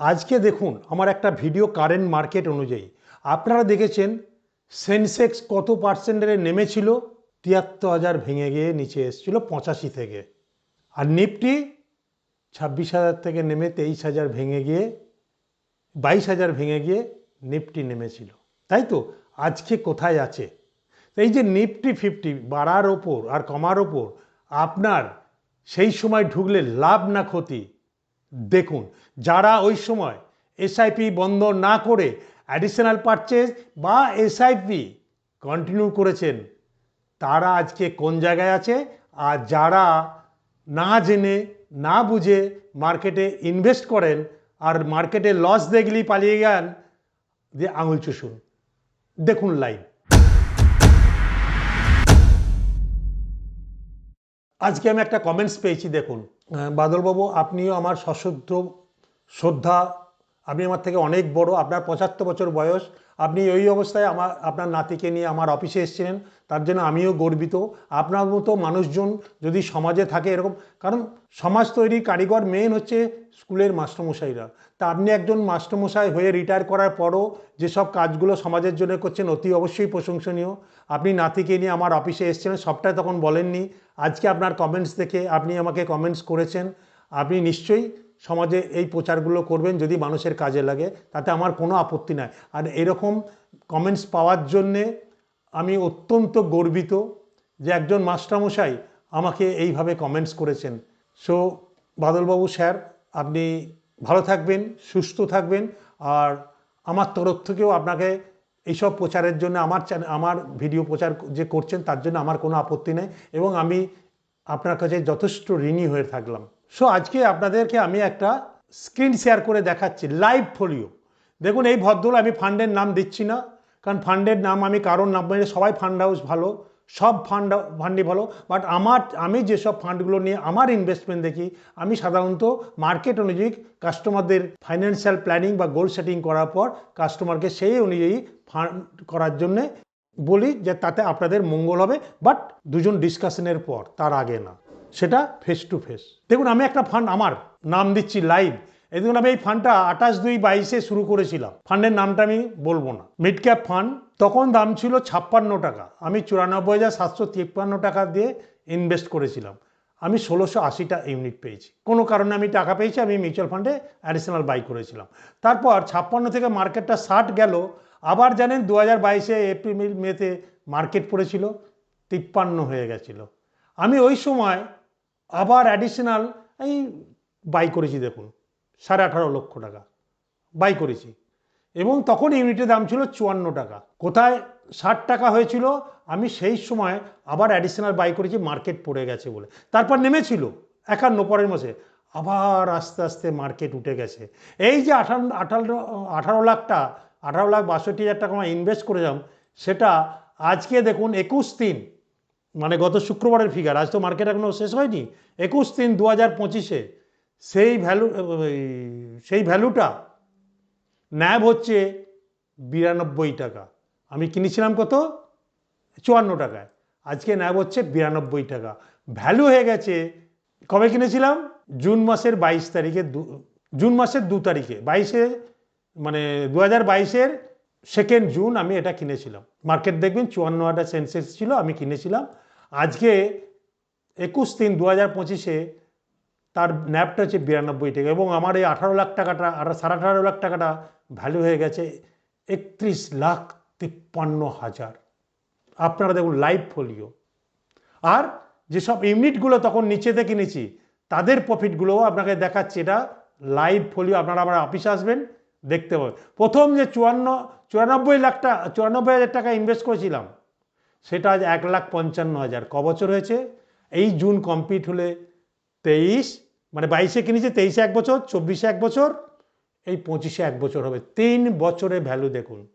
আজকে দেখুন আমার একটা ভিডিও কারেন্ট মার্কেট অনুযায়ী। আপনারা দেখেছেন সেন্সেক্স কত পার্সেন্টের নেমেছিল? তিয়াত্তর হাজার ভেঙে গিয়ে নিচে এসেছিল পঁচাশি থেকে। আর নিফটি ছাব্বিশ হাজার থেকে নেমে তেইশ হাজার ভেঙে গিয়ে, বাইশ হাজার ভেঙে গিয়ে নিফটি নেমেছিল। তাই তো? আজকে কোথায় আছে? এই যে নিফটি ফিফটি বাড়ার ওপর আর কমার ওপর, আপনার সেই সময় ঢুকলে লাভ না ক্ষতি দেখুন, যারা ওই সময় এসআইপি বন্ধ না করে অ্যাডিশনাল পারচেজ বা এসআইপি কন্টিনিউ করেছেন, তারা আজকে কোন জায়গায় আছে? আর যারা না জেনে, না বুঝে মার্কেটে ইনভেস্ট করেন আর মার্কেটে লস দেখলেই পালিয়ে যান দিয়ে আঙুল চুষুন। দেখুন লাইভ আজকে আমি একটা কমেন্টস পেয়েছি, দেখুন। বাদলবাবু আপনিও আমার সশ্রদ্ধ শ্রদ্ধা আপনি আমার থেকে অনেক বড়, আপনার পঁচাত্তর বছর বয়স। আপনি ওই অবস্থায় আমার, আপনার নাতিকে নিয়ে আমার অফিসে এসেছিলেন, তার জন্য আমিও গর্বিত। আপনার মতো মানুষজন যদি সমাজে থাকে এরকম, কারণ সমাজ তৈরির কারিগর মেন হচ্ছে স্কুলের মাস্টারমশাইরা। তা আপনি একজন মাস্টারমশাই হয়ে রিটায়ার করার পরও যেসব কাজগুলো সমাজের জন্য করছেন অতি অবশ্যই প্রশংসনীয়। আপনি নাতিকে নিয়ে আমার অফিসে এসেছিলেন সবটাই তখন বলেননি। আজকে আপনার কমেন্টস দেখে আপনি আমাকে কমেন্টস করেছেন। আপনি নিশ্চয়ই সমাজে এই প্রচারগুলো করবেন যদি মানুষের কাজে লাগে, তাতে আমার কোনো আপত্তি নাই। আর এরকম কমেন্টস পাওয়ার জন্যে আমি অত্যন্ত গর্বিত যে একজন মাস্টারমশাই আমাকে এইভাবে কমেন্টস করেছেন। সো বাদলবাবু স্যার, আপনি ভালো থাকবেন, সুস্থ থাকবেন। আর আমার তরফ থেকেও আপনাকে এইসব প্রচারের জন্য আমার আমার ভিডিও প্রচার যে করছেন, তার জন্য আমার কোনো আপত্তি নেই। এবং আমি আপনার কাছে যথেষ্ট ঋণী হয়ে থাকলাম। সো আজকে আপনাদেরকে আমি একটা স্ক্রিন শেয়ার করে দেখাচ্ছি লাইভ ফোলিও দেখুন এই ভদ্রল আমি ফান্ডের নাম দিচ্ছি না কারণ ফান্ডের নাম আমি কারোর নাম বলি না, সবাই ফান্ড হাউস ভালো সব ফান্ড ফান্ডই ভালো বাট আমার আমি যেসব ফান্ডগুলো নিয়ে আমার ইনভেস্টমেন্ট দেখি আমি সাধারণত মার্কেট অনুযায়ী কাস্টমারদের ফাইন্যান্সিয়াল প্ল্যানিং বা গোল সেটিং করার পর কাস্টমারকে সেই অনুযায়ী ফান্ড করার জন্যে বলি যে তাতে আপনাদের মঙ্গল হবে বাট দুজন ডিসকাশনের পর তার আগে না। সেটা ফেস টু ফেস দেখুন, আমি একটা ফান্ড আমার নাম দিচ্ছি লাইভ এই দেখুন, আমি এই ফান্ডটা আঠাশ দুই বাইশে শুরু করেছিলাম। ফান্ডের নামটা আমি বলব না। মিড ক্যাপ ফান্ড তখন দাম ছিল ছাপ্পান্ন টাকা। আমি চুরানব্বই হাজার সাতশো তিপ্পান্ন টাকা দিয়ে ইনভেস্ট করেছিলাম। আমি ষোলোশো আশিটা ইউনিট পেয়েছি। কোনো কারণে আমি টাকা পেয়েছি, আমি মিউচুয়াল ফান্ডে অ্যাডিশনাল বাই করেছিলাম। তারপর ছাপ্পান্ন থেকে মার্কেটটা ষাট গেল। আবার জানেন দু হাজার বাইশে এপ্রিল মেতে মার্কেট পড়েছিল। তিপ্পান্ন হয়ে গেছিল। আমি ওই সময় আবার অ্যাডিশনাল এই বাই করেছি দেখুন, সাড়ে আঠারো লক্ষ টাকা বাই করেছি। এবং তখন ইউনিটের দাম ছিল চুয়ান্ন টাকা। কোথায় ষাট টাকা হয়েছিল, আমি সেই সময় আবার অ্যাডিশনাল বাই করেছি মার্কেট পড়ে গেছে বলে। তারপর নেমেছিল একান্ন পরের মাসে, আবার আস্তে আস্তে মার্কেট উঠে গেছে। এই যে আঠারো আঠারো আঠারো লাখটা, আঠারো লাখ বাষট্টি হাজার টাকা আমরা ইনভেস্ট করেছিলাম, সেটা আজকে দেখুন একুশ তিন। মানে গত শুক্রবারের ফিগার আজ তো মার্কেট এখনও শেষ হয়নি। একুশ তিন দু হাজার পঁচিশে সেই ভ্যালু সেই ভ্যালুটা ন্যাব হচ্ছে বিরানব্বই টাকা। আমি কিনেছিলাম কত? চুয়ান্ন টাকায়। আজকে ন্যাব হচ্ছে বিরানব্বই টাকা। ভ্যালু হয়ে গেছে, কবে কিনেছিলাম? জুন মাসের বাইশ তারিখে জুন মাসের দু তারিখে, বাইশে মানে দু হাজার বাইশের সেকেন্ড জুন আমি এটা কিনেছিলাম। মার্কেট দেখবেন চুয়ান্ন হাজার সেন্সেক্স ছিল, আমি কিনেছিলাম। আজকে একুশ তিন দু হাজার পঁচিশে তার ন্যাপটা হচ্ছে বিরানব্বই টাকা এবং আমার এই আঠারো লাখ টাকাটা আর সাড়ে আঠারো লাখ টাকাটা ভ্যালু হয়ে গেছে একত্রিশ লাখ তিপ্পান্ন হাজার। আপনারা দেখুন লাইভ ফোলিও আর যেসব ইউনিটগুলো তখন নিচেতে কিনেছি, তাদের প্রফিটগুলোও আপনাকে দেখাচ্ছি, এটা লাইভ ফোলিও আপনারা আমার অফিসে আসবেন, দেখতে পাবেন। প্রথম যে চুয়ান্ন, চুরানব্বই লাখ টাকা চুরানব্বই হাজার টাকা ইনভেস্ট করেছিলাম সেটা আজ এক লাখ পঞ্চান্ন হাজার। ক বছর হয়েছে? এই জুন কমপ্লিট হলে তেইশ মানে বাইশে কিনেছে, তেইশে এক বছর, চব্বিশে এক বছর, এই পঁচিশে এক বছর হবে। তিন বছরে ভ্যালু দেখুন।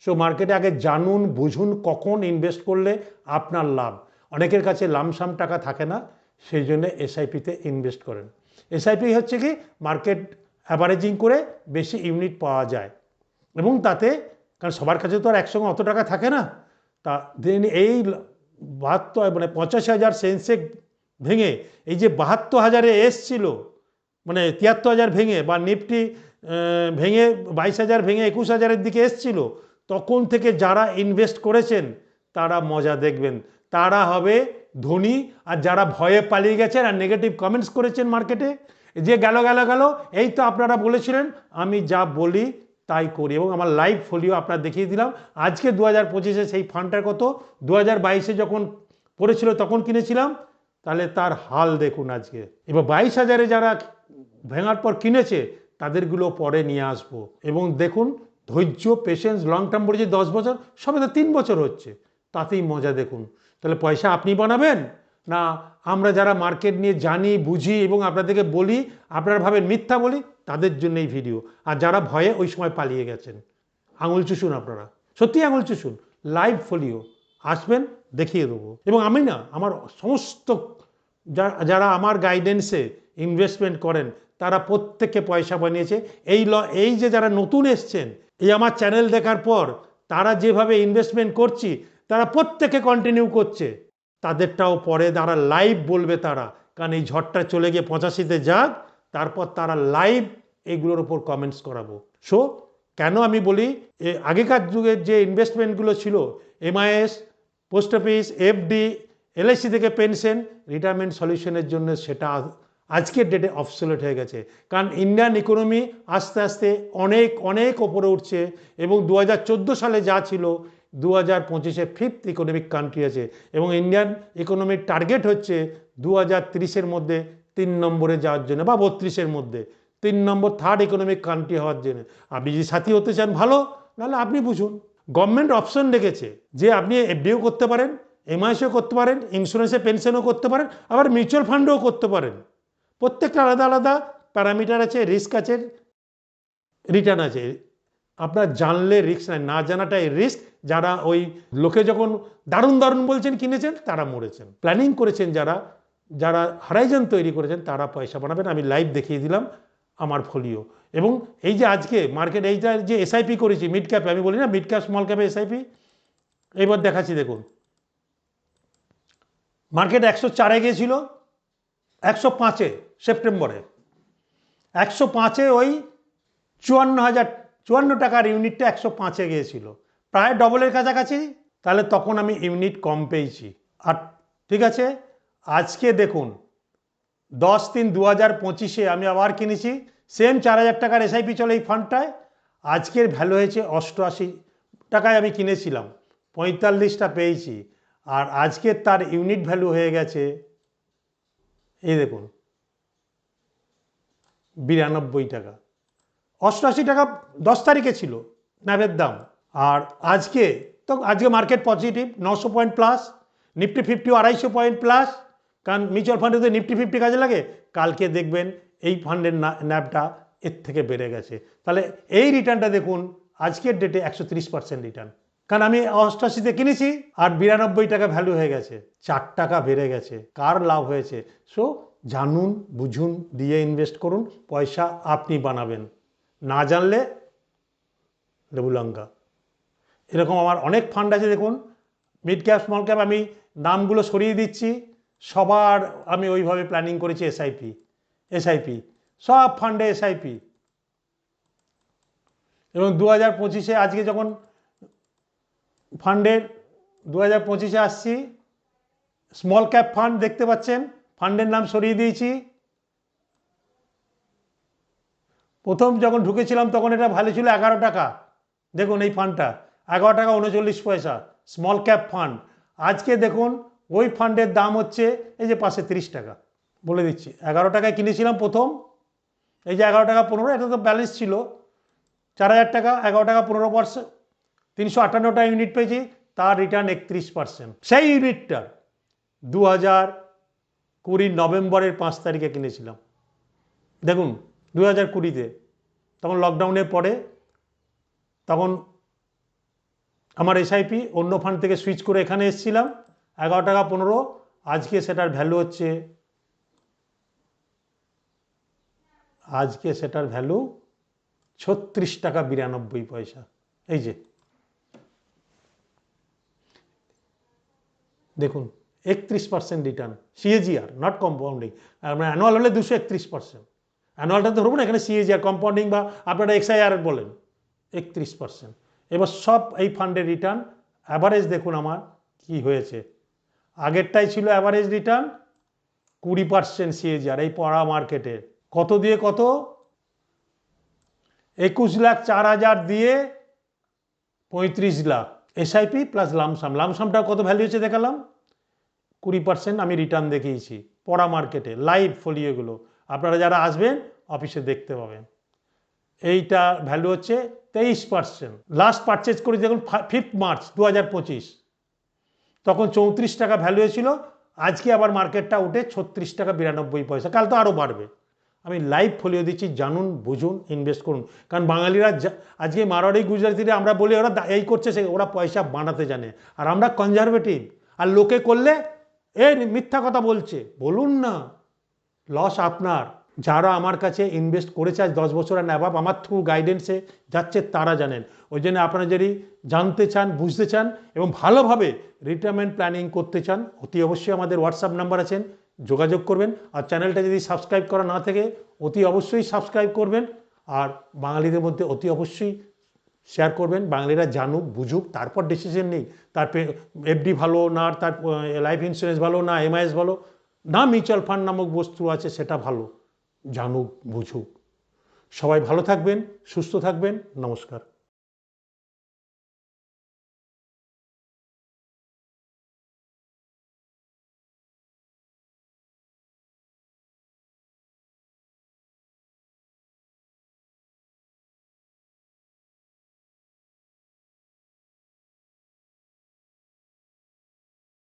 সো মার্কেটে আগে জানুন, বুঝুন কখন ইনভেস্ট করলে আপনার লাভ। অনেকের কাছে লামসাম টাকা থাকে না, সেই জন্য এসআইপিতে ইনভেস্ট করেন। এসআইপি হচ্ছে কি মার্কেট অ্যাভারেজিং করে বেশি ইউনিট পাওয়া যায়। এবং তাতে, কারণ সবার কাছে তো আর একসঙ্গে অত টাকা থাকে না। তা দেন এই বাহাত্তর মানে পঁচাশি হাজার সেন্সেক ভেঙে, এই যে বাহাত্তর হাজারে এসছিল মানে তিয়াত্তর হাজার ভেঙে বা নিফটি ভেঙে, বাইশ হাজার ভেঙে একুশ হাজারের দিকে এসছিল, তখন থেকে যারা ইনভেস্ট করেছেন, তারা মজা দেখবেন। তারা হবে ধনী, আর যারা ভয়ে পালিয়ে গেছেন আর নেগেটিভ কমেন্টস করেছেন মার্কেটে যে গেল গেল গেল, এই তো আপনারা বলেছিলেন, আমি যা বলি তাই করি এবং আমার লাইভ ফলিও আপনার দেখিয়ে দিলাম। আজকে দু হাজার পঁচিশে সেই ফান্ডটার কত? দু হাজার বাইশে যখন পড়েছিল তখন কিনেছিলাম। তাহলে তার হাল দেখুন আজকে। এবার বাইশ হাজারে যারা ভেঙার পর কিনেছে, তাদেরগুলো পরে নিয়ে আসব। এবং দেখুন, ধৈর্য পেশেন্স লং টার্ম বলেছে দশ বছর, সবে তো তিন বছর হচ্ছে। তাতেই মজা দেখুন। তাহলে পয়সা আপনি বানাবেন? না, আমরা যারা মার্কেট নিয়ে জানি, বুঝি এবং আপনাদেরকে বলি, আপনারা ভাবেন মিথ্যা বলি তাদের জন্য এই ভিডিও। আর যারা ভয়ে ওই সময় পালিয়ে গেছেন, আঙুল চুষুন আপনারা। সত্যি আঙুল চুষুন লাইভ ফলিও আসবেন, দেখিয়ে দেবো। এবং আমি না, আমার সমস্ত যারা আমার গাইডেন্সে ইনভেস্টমেন্ট করেন, তারা প্রত্যেককে পয়সা বানিয়েছে। এই ল, এই যে যারা নতুন এসছেন, এই আমার চ্যানেল দেখার পর, তারা যেভাবে ইনভেস্টমেন্ট করছি, তারা প্রত্যেকে কন্টিনিউ করছে। তাদেরটাও পরে তারা লাইভ বলবে তারা, কারণ এই ঝড়টা চলে গিয়ে পঁচাশিতে যাক তারপর তারা লাইভ এগুলোর ওপর কমেন্টস করাবো। সো কেন আমি বলি আগেকার যুগের যে ইনভেস্টমেন্টগুলো ছিল MIS post office FD LIC থেকে পেনশন রিটায়ারমেন্ট সলিউশনের জন্য সেটা আজকের ডেটে অবসোলেট হয়ে গেছে। কারণ ইন্ডিয়ান ইকোনমি আস্তে আস্তে অনেক অনেক ওপরে উঠছে এবং দু হাজার চোদ্দ সালে যা ছিল দু হাজার পঁচিশে ফিফথ ইকোনমিক কান্ট্রি আছে এবং ইন্ডিয়ান ইকোনমির টার্গেট হচ্ছে দু হাজার মধ্যে তিন নম্বরে যাওয়ার জন্য বা বত্রিশের মধ্যে। তিন নম্বর থার্ড ইকোনমিক কান্ট্রি হওয়ার জন্য। আপনি যদি সাথী হতে চান, ভালো। নাহলে আপনি বুঝুন। গভর্নমেন্ট অপশন রেখেছে যে আপনি এফডিও করতে পারেন এমআইএসও করতে পারেন ইন্স্যুরেন্সে পেনশনও করতে পারেন, আবার মিউচুয়াল ফান্ডও করতে পারেন। প্রত্যেকটা আলাদা আলাদা প্যারামিটার আছে রিস্ক আছে রিটার্ন আছে। আপনার জানলে রিস্ক নাই, না জানাটাই রিস্ক যারা ওই লোকে যখন দারুণ দারুণ বলছেন, কিনেছেন, তারা মরেছেন। প্ল্যানিং করেছেন যারা যারা হারাইজন তৈরি করেছেন, তারা পয়সা বানাবেন। আমি লাইভ দেখিয়ে দিলাম আমার ফলিও এবং এই যে আজকে মার্কেট এইটা যে এসআইপি করেছি মিড ক্যাপে আমি বলি না মিড ক্যাপ স্মল ক্যাপে এসআইপি এবার দেখাচ্ছি দেখুন। মার্কেট একশো চারে গিয়েছিল, একশো পাঁচে, সেপ্টেম্বরে। একশো পাঁচে ওই চুয়ান্ন হাজার, চুয়ান্ন টাকার ইউনিটটা একশো পাঁচে গিয়েছিল। প্রায় ডবলের কাছাকাছি, তাহলে তখন আমি ইউনিট কম পেয়েছি। আর ঠিক আছে আজকে দেখুন, দশ তিন দু হাজার পঁচিশে আমি আবার কিনেছি সেম চার হাজার টাকার এসআইপি চলে এই ফান্ডটায়। আজকের ভ্যালু হয়েছে অষ্টআশি টাকায় আমি কিনেছিলাম, পঁয়তাল্লিশটা পেয়েছি। আর আজকের তার ইউনিট ভ্যালু হয়ে গেছে, এই দেখুন, বিরানব্বই টাকা। অষ্টআশি টাকা দশ তারিখে ছিল, ন্যাবের দাম। আর আজকে, তো আজকে মার্কেট পজিটিভ নশো পয়েন্ট প্লাস নিফটি ফিফটি আড়াইশো পয়েন্ট প্লাস কারণ মিউচুয়াল ফান্ডে তো নিফটি ফিফটি কাজে লাগে, কালকে দেখবেন এই ফান্ডের ন্যাবটা এর থেকে বেড়ে গেছে। তাহলে এই রিটার্নটা দেখুন, আজকের ডেটে একশো রিটার্ন কারণ আমি অষ্টাশিতে কিনেছি আর বিরানব্বই টাকা ভ্যালু হয়ে গেছে। চার টাকা বেড়ে গেছে। কার লাভ হয়েছে? সো জানুন, বুঝুন, দিয়ে ইনভেস্ট করুন, পয়সা আপনি বানাবেন। না জানলে লেবু লঙ্কা এরকম আমার অনেক ফান্ড আছে দেখুন। মিড ক্যাপ স্মল ক্যাপ আমি নামগুলো সরিয়ে দিচ্ছি। সবার আমি ওইভাবে প্ল্যানিং করেছি এসআইপি এসআইপি সব ফান্ডে এসআইপি এবং দু হাজার পঁচিশে আজকে যখন ফান্ডের দু হাজার পঁচিশে আসছি স্মল ক্যাপ ফান্ড দেখতে পাচ্ছেন ফান্ডের নাম সরিয়ে দিয়েছি। প্রথম যখন ঢুকেছিলাম তখন এটা ভালো ছিল এগারো টাকা। দেখুন এই ফান্ডটা এগারো টাকা উনচল্লিশ পয়সা স্মল ক্যাপ ফান্ড আজকে দেখুন ওই ফান্ডের দাম হচ্ছে, এই যে পাশে তিরিশ টাকা, বলে দিচ্ছি। এগারো টাকায় কিনেছিলাম প্রথম, এই যে এগারো টাকা পনেরো এটা তো ব্যালেন্স ছিল। চার হাজার টাকা, এগারো টাকা পনেরো পার্সেন্ট তিনশো আটান্নটা ইউনিট পেয়েছি, তার রিটার্ন একত্রিশ পার্সেন্ট সেই ইউনিটটা দু হাজার কুড়ির নভেম্বরের পাঁচ তারিখে কিনেছিলাম। দেখুন, দু হাজার কুড়িতে, তখন লকডাউনের পরে, তখন আমার এসআইপি অন্য ফান্ড থেকে সুইচ করে এখানে এসেছিলাম। এগারো টাকা পনেরো, আজকে সেটার ভ্যালু হচ্ছে, আজকে সেটার ভ্যালু ছত্রিশ টাকা বিরানব্বই পয়সা। এই যে। দেখুন, একত্রিশ percent return CAGR not compounding আমরা অ্যানুয়াল হলে দুশো একত্রিশ পার্সেন্ট অ্যানুয়ালটা ধরবো না এখানে সিএজিআর কম্পাউন্ডিং বা আপনারা এক্সআইআর বলেন, একত্রিশ পার্সেন্ট এবার সব এই ফান্ডের রিটার্ন অ্যাভারেজ দেখুন আমার কি হয়েছে। আগেরটাই ছিল অ্যাভারেজ রিটার্ন কুড়ি পার্সেন্ট সিএজিআর এই পড়া মার্কেটে কত দিয়ে কত? একুশ লাখ চার হাজার দিয়ে পঁয়ত্রিশ লাখ। এসআইপি প্লাস লামসাম লামসামটা কত ভ্যালু হচ্ছে দেখালাম? কুড়ি পার্সেন্ট আমি রিটার্ন দেখিয়েছি পড়া মার্কেটে লাইভ ফলিওগুলো আপনারা যারা আসবেন অফিসে দেখতে পাবেন। এইটা ভ্যালু হচ্ছে তেইশ পার্সেন্ট লাস্ট পারচেজ করি দেখুন ফিফথ মার্চ দু হাজার পঁচিশ। তখন চৌত্রিশ টাকা ভ্যালু হয়েছিল আজকে আবার মার্কেটটা উঠে ছত্রিশ টাকা বিরানব্বই পয়সা। কাল তো আরও বাড়বে। আমি লাইভ ফলিও দিচ্ছি, জানুন, বুঝুন ইনভেস্ট করুন। কারণ বাঙালিরা আজকে মারোয়াড়ি গুজরাটিরা আমরা বলি, ওরা এই করছে সে ওরা পয়সা বানাতে জানে। আর আমরা কনজারভেটিভ আর লোকে করলে, এ মিথ্যা কথা বলছে। বলুন না। লস আপনার। যারা আমার কাছে ইনভেস্ট করেছে আজ দশ বছর বছরের অ্যাভাব আমার থ্রু গাইডেন্সে যাচ্ছে তারা জানেন। ওই জন্য আপনারা যদি জানতে চান, বুঝতে চান এবং ভালোভাবে রিটায়ারমেন্ট প্ল্যানিং করতে চান, অতি অবশ্যই আমাদের হোয়াটসঅ্যাপ নাম্বার আছেন যোগাযোগ করবেন। আর চ্যানেলটা যদি সাবস্ক্রাইব করা না থাকে, অতি অবশ্যই সাবস্ক্রাইব করবেন। আর বাঙালিদের মধ্যে অতি অবশ্যই শেয়ার করবেন। বাঙালিরা জানুক, বুঝুক, তারপর ডিসিশন নেই তার এফডি ভালো না, তার লাইফ ইন্স্যুরেন্স ভালো না এমআইএস ভালো, না মিউচুয়াল ফান্ড নামক বস্তু আছে, সেটা ভালো। জানুক বুঝুক। সবাই ভালো থাকবেন সুস্থ থাকবেন। নমস্কার।